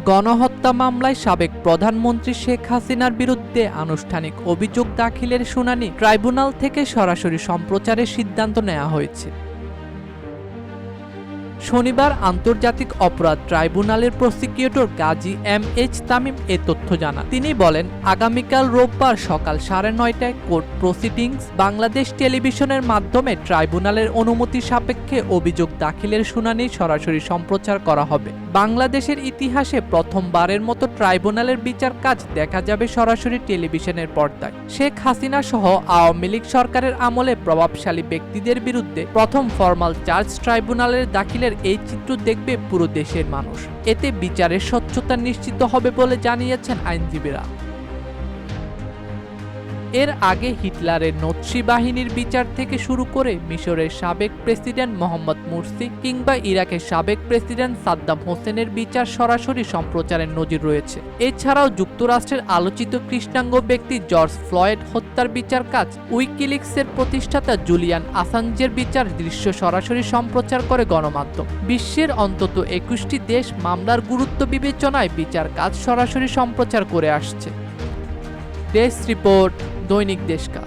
গণহত্যা মামলায় সাবেক প্রধানমন্ত্রী শেখ হাসিনার বিরুদ্ধে আনুষ্ঠানিক অভিযোগ দাখিলের শুনানি ট্রাইব্যুনাল থেকে সরাসরি সম্প্রচারের সিদ্ধান্ত নেওয়া হয়েছে। শনিবার আন্তর্জাতিক অপরাধ ট্রাইব্যুনালের prosecutor Gazi M H Tamim এ তথ্য জানান। তিনি বলেন, আগামীকাল রোববার সকাল সাড়ে নয়টায় কোর্ট প্রসিডিংস বাংলাদেশ টেলিভিশনের মাধ্যমে ট্রাইব্যুনালের অনুমতি সাপেক্ষে অভিযোগ দাখিলের শুনানি সরাসরি সম্প্রচার করা হবে। বাংলাদেশের ইতিহাসে প্রথমবারের মতো ট্রাইব্যুনালের বিচার কাজ দেখা যাবে সরাসরি টেলিভিশনের পর্দায়। শেখ হাসিনা সহ আওয়ামী লীগ সরকারের আমলে প্রভাবশালী ব্যক্তিদের বিরুদ্ধে প্রথম ফরমাল চার্জ ট্রাইব্যুনালের দাখিলের এই চিত্র দেখবে পুরো দেশের মানুষ। এতে বিচারের স্বচ্ছতা নিশ্চিত হবে বলে জানিয়েছেন আইনজীবীরা। এর আগে হিটলারের নৎসি বাহিনীর বিচার থেকে শুরু করে মিশরের সাবেক প্রেসিডেন্ট মোহাম্মদ মুরসি কিংবা ইরাকের সাবেক প্রেসিডেন্ট সাদ্দাম হোসেনের বিচার সরাসরি সম্প্রচারের নজির রয়েছে। এছাড়াও যুক্তরাষ্ট্রের আলোচিত কৃষ্ণাঙ্গ ব্যক্তি জর্জ ফ্লয়েড হত্যার বিচার কাজ উইকিলিক্সের প্রতিষ্ঠাতা জুলিয়ান আসাঞ্জের বিচার দৃশ্য সরাসরি সম্প্রচার করে গণমাধ্যম। বিশ্বের অন্তত একুশটি দেশ মামলার গুরুত্ব বিবেচনায় বিচার কাজ সরাসরি সম্প্রচার করে আসছে। Desk report. দৈনিক দেশকা